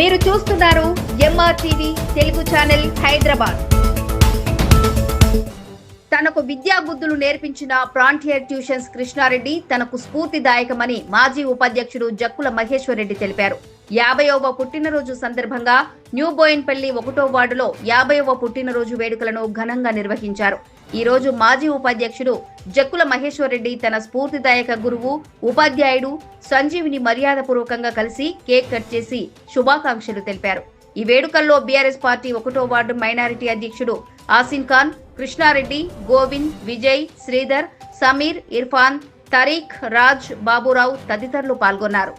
మీరు చూస్తున్నారు M R TV Telugu channel Hyderabad. తనకు విద్యా బుద్ధులు నేర్పించిన ప్రాంటియర్ ట్యూషన్స్ కృష్ణారెడ్డి తనకు స్ఫూర్తిదాయకమని మాజీ ఉపాధ్యక్షుడు జక్కుల మహేశ్వరరెడ్డి తెలిపారు. యాభైవ పుట్టినరోజు సందర్భంగా న్యూ బోయిన్పల్లి ఒకటో వార్డులో యాభైవ పుట్టినరోజు వేడుకలను ఘనంగా నిర్వహించారు. ఈ రోజు మాజీ ఉపాధ్యక్షుడు జక్కుల మహేశ్వరరెడ్డి తన స్ఫూర్తిదాయక గురువు ఉపాధ్యాయుడు సంజీవిని మర్యాదపూర్వకంగా కలిసి కేక్ కట్ చేసి శుభాకాంక్షలు తెలిపారు. ఈ వేడుకల్లో బీఆర్ఎస్ పార్టీ ఒకటో వార్డు మైనారిటీ అధ్యక్షుడు ఆసిన్ ఖాన్ కృష్ణారెడ్డి గోవింద్ విజయ్ శ్రీధర్ సమీర్ ఇర్ఫాన్ తరీఖ్ రాజ్ బాబురావు తదితరులు పాల్గొన్నారు.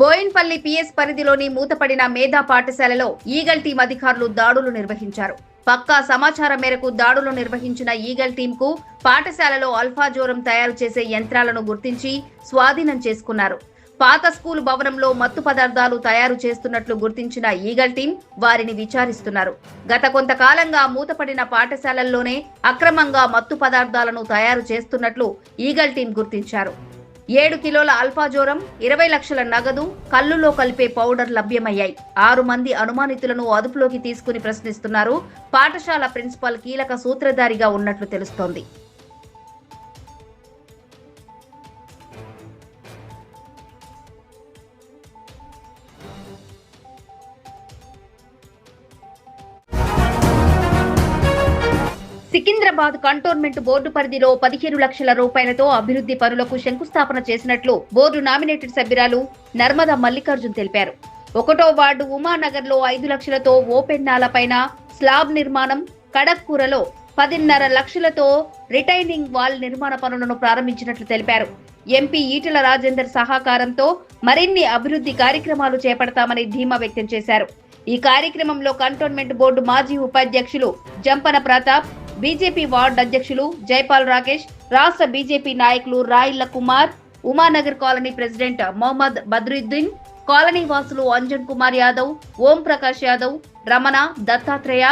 బోయిన్పల్లి పిఎస్ పరిధిలోని మూతపడిన మేధా పాఠశాలలో ఈగల్ టీం అధికారులు దాడులు నిర్వహించారు. పక్కా సమాచారం మేరకు దాడులు నిర్వహించిన ఈగల్ టీంకు పాఠశాలలో అల్ఫాజోరం తయారు చేసే యంత్రాలను గుర్తించి స్వాధీనం చేసుకున్నారు. పాత స్కూల్ భవనంలో మత్తు పదార్థాలు తయారు చేస్తున్నట్లు గుర్తించిన ఈగల్ టీం వారిని విచారిస్తున్నారు. గత కొంతకాలంగా మూతపడిన పాఠశాలల్లోనే అక్రమంగా మత్తు పదార్థాలను తయారు చేస్తున్నట్లు ఈగల్ టీం గుర్తించారు. ఏడు కిలోల అల్ఫాజోరం ఇరవై లక్షల నగదు కల్లులో కలిపే పౌడర్ లభ్యమయ్యాయి. ఆరు మంది అనుమానితులను అదుపులోకి తీసుకుని ప్రశ్నిస్తున్నారు. పాఠశాల ప్రిన్సిపాల్ కీలక సూత్రధారిగా ఉన్నట్లు తెలుస్తోంది. హైదరాబాద్ కంటోన్మెంట్ బోర్డు పరిధిలో పదిహేను లక్షల రూపాయలతో అభివృద్ధి పనులకు శంకుస్థాపన చేసినట్లు బోర్డు నామినేటెడ్ సభ్యురాలు నర్మదా మల్లికార్జున్ తెలిపారు. ఒకటో వార్డు ఉమానగర్లో ఐదు లక్షలతో ఓపెన్ నాలపైన స్లాబ్ నిర్మాణం కడక్కూరలో పదిన్నర లక్షలతో రిటైనింగ్ వాల్ నిర్మాణ పనులను ప్రారంభించినట్లు తెలిపారు. ఎంపీ ఈటెల రాజేందర్ సహకారంతో మరిన్ని అభివృద్ధి కార్యక్రమాలు చేపడతామని ధీమా వ్యక్తం చేశారు. ఈ కార్యక్రమంలో కంటోన్మెంట్ బోర్డు మాజీ ఉపాధ్యక్షులు జంపన ప్రతాప్ బీజేపీ వార్డు అధ్యక్షులు జైపాల్ రాకేష్ రాష్ట్ర బీజేపీ నాయకులు Rayilla Kumar Umanagar colony president Mohammed Badruddin colony వాసులు అంజన్ కుమార్ యాదవ్ ఓం ప్రకాష్ యాదవ్ రమణ దత్తాత్రేయ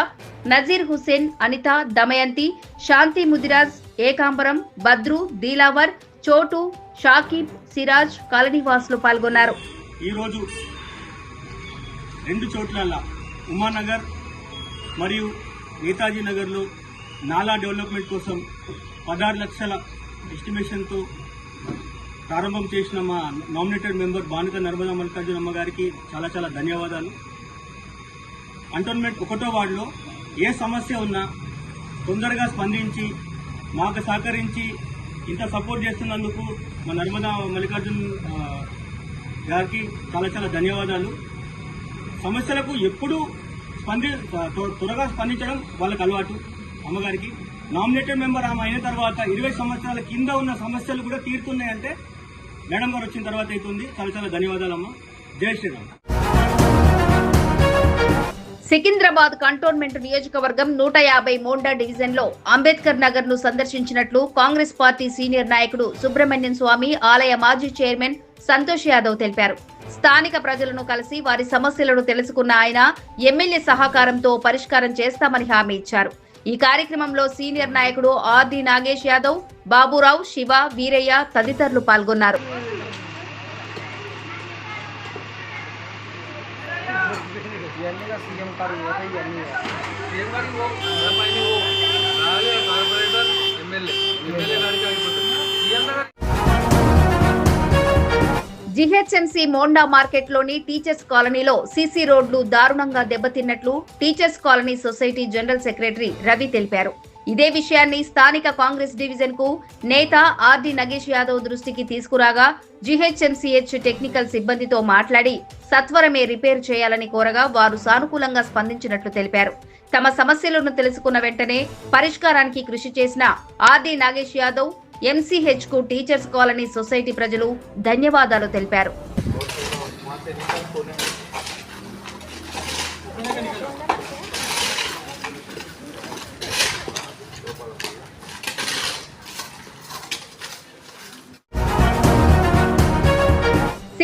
నజీర్ హుసేన్ అనిత దమయంతి శాంతి ముదిరాజ్ ఏకాంబరం బద్రు దీలావర్ చోటు షాకిబ్ సిరాజ్ కాలనీ వాసులు పాల్గొన్నారు. ఈరోజు రెండు చోట్ల ఉమానగర్ మరియు నేతాజీ నగర్లో నాలా డెవలప్మెంట్ కోసం పదహారు లక్షల ఎస్టిమేషన్తో ప్రారంభం చేసిన మా నామినేటెడ్ మెంబర్ బానుక నర్మదా మల్లికార్జున అమ్మగారికి చాలా చాలా ధన్యవాదాలు. అంటోన్మెంట్ ఒకటో వార్డులో ఏ సమస్య ఉన్నా తొందరగా స్పందించి మాకు సహకరించి ఇంత సపోర్ట్ చేస్తున్నందుకు మా నర్మదా మల్లికార్జున్ గారికి చాలా చాలా ధన్యవాదాలు. సమస్యలకు ఎప్పుడూ స్పంది త్వరగా స్పందించడం వాళ్ళకు అలవాటు. అమ్మగారికి. నామినేటెడ్ మెంబర్ ఆమె అయిన తర్వాత ఇరవై సంవత్సరాల కింద ఉన్న సమస్యలు కూడా తీరుతున్నాయంటే మేడం గారు వచ్చిన తర్వాత అవుతుంది. చాలా చాలా ధన్యవాదాలు అమ్మ జై శ్రీరామ్. సికింద్రాబాద్ కంటోన్మెంట్ నియోజకవర్గం నూట యాభై మోండా డివిజన్లో అంబేద్కర్ నగర్ను సందర్శించినట్లు కాంగ్రెస్ పార్టీ సీనియర్ నాయకుడు సుబ్రహ్మణ్యం స్వామి ఆలయ మాజీ చైర్మన్ సంతోష్ యాదవ్ తెలిపారు. స్థానిక ప్రజలను కలిసి వారి సమస్యలను తెలుసుకున్న ఆయన ఎమ్మెల్యే సహకారంతో పరిష్కారం చేస్తామని హామీ ఇచ్చారు. ఈ కార్యక్రమంలో సీనియర్ నాయకుడు ఆర్డి నాగేష్ యాదవ్ బాబురావు శివ వీరయ్య తదితరులు పాల్గొన్నారు. ఇవన్నీ జిహెచ్ఎంసీ మోండా మార్కెట్లోని టీచర్స్ కాలనీలో సీసీ రోడ్లు దారుణంగా దెబ్బతిన్నట్లు teachers colony society general secretary Ravi తెలిపారు. ఇదే విషయాన్ని స్థానిక కాంగ్రెస్ డివిజన్కు నేత ఆర్డి నగేష్ యాదవ్ దృష్టికి తీసుకురాగా జిహెచ్ఎంసీహెచ్ టెక్నికల్ సిబ్బందితో మాట్లాడి సత్వరమే రిపేర్ చేయాలని కోరగా వారు సానుకూలంగా స్పందించినట్లు తెలిపారు తమ సమస్యలను తెలుసుకున్న వెంటనే పరిష్కారానికి కృషి చేసిన ఆర్డి నాగేష్ యాదవ్ ఎంసీహెచ్కు టీచర్స్ కాలనీ సొసైటీ ప్రజలు ధన్యవాదాలు తెలిపారు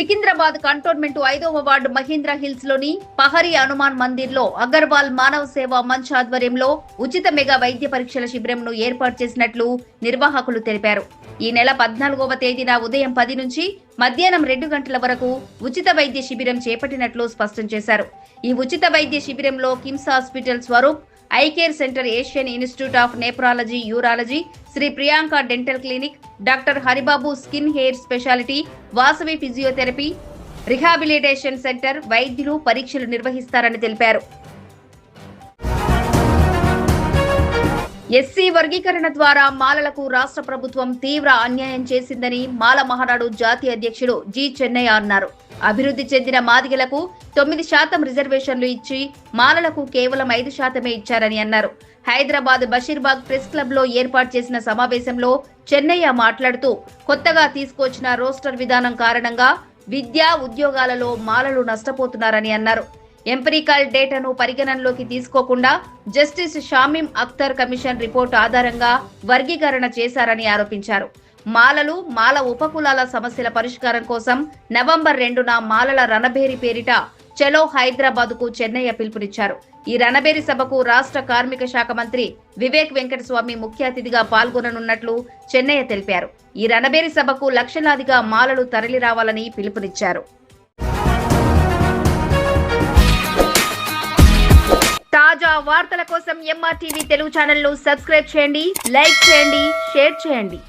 సికింద్రాబాద్ కంటోన్మెంట్ ఐదవ వార్డు మహీంద్రా హిల్స్లోని పహరి హనుమాన్ మందిర్లో అగర్వాల్ మానవ సేవా మంచ్ ఆధ్వర్యంలో ఉచిత మెగా వైద్య పరీక్షల శిబిరంను ఏర్పాటు చేసినట్లు నిర్వాహకులు తెలిపారు. ఈ నెల పద్నాలుగవ తేదీన ఉదయం పది నుంచి మధ్యాహ్నం రెండు గంటల వరకు ఉచిత వైద్య శిబిరం చేపట్టినట్లు స్పష్టం చేశారు. ఈ ఉచిత వైద్య శిబిరంలో KIMS hospital Swaroop eye care centre Asian institute of nephrology urology Sri Priyanka dental clinic doctor Haribabu skin hair speciality Vasavi physiotherapy rehabilitation centre వైద్యులు పరీక్షలు నిర్వహిస్తారని తెలిపారు. ఎస్సీ వర్గీకరణ ద్వారా మాలలకు రాష్ట్ర ప్రభుత్వం తీవ్ర అన్యాయం చేసిందని మాల మహానాడు జాతీయ అధ్యక్షుడు జి చెన్నయ్య అన్నారు. అభివృద్ధి చెందిన మాదిగలకు తొమ్మిది శాతం రిజర్వేషన్లు ఇచ్చి మాలలకు కేవలం ఐదు శాతమే ఇచ్చారని అన్నారు. హైదరాబాద్ బషీర్బాగ్ ప్రెస్ క్లబ్లో ఏర్పాటు చేసిన సమావేశంలో చెన్నయ్య మాట్లాడుతూ కొత్తగా తీసుకొచ్చిన రోస్టర్ విధానం కారణంగా విద్యా ఉద్యోగాలలో మాలలు నష్టపోతున్నారని అన్నారు. ఎంపరికల్ డేటాను పరిగణనలోకి తీసుకోకుండా justice Shamim Akhtar commission report ఆధారంగా వర్గీకరణ చేశారని ఆరోపించారు. మాలలు మాల ఉపకులాల సమస్యల పరిష్కారం కోసం నవంబర్ రెండున మాలల రణభేరి పేరిట చలో హైదరాబాద్కు చెన్నయ్య పిలుపునిచ్చారు. ఈ రణబేరి సభకు రాష్ట్ర కార్మిక శాఖ మంత్రి వివేక్ వెంకటస్వామి ముఖ్య అతిథిగా పాల్గొననున్నట్లు చెన్నయ్య తెలిపారు. ఈ రణబేరి సభకు లక్షలాదిగా మాలలు తరలిరావాలని పిలుపునిచ్చారు. తాజా వార్తల కోసం ఎంఆర్టీవీ తెలుగు ఛానల్ను సబ్స్క్రైబ్ చేయండి లైక్ చేయండి షేర్ చేయండి.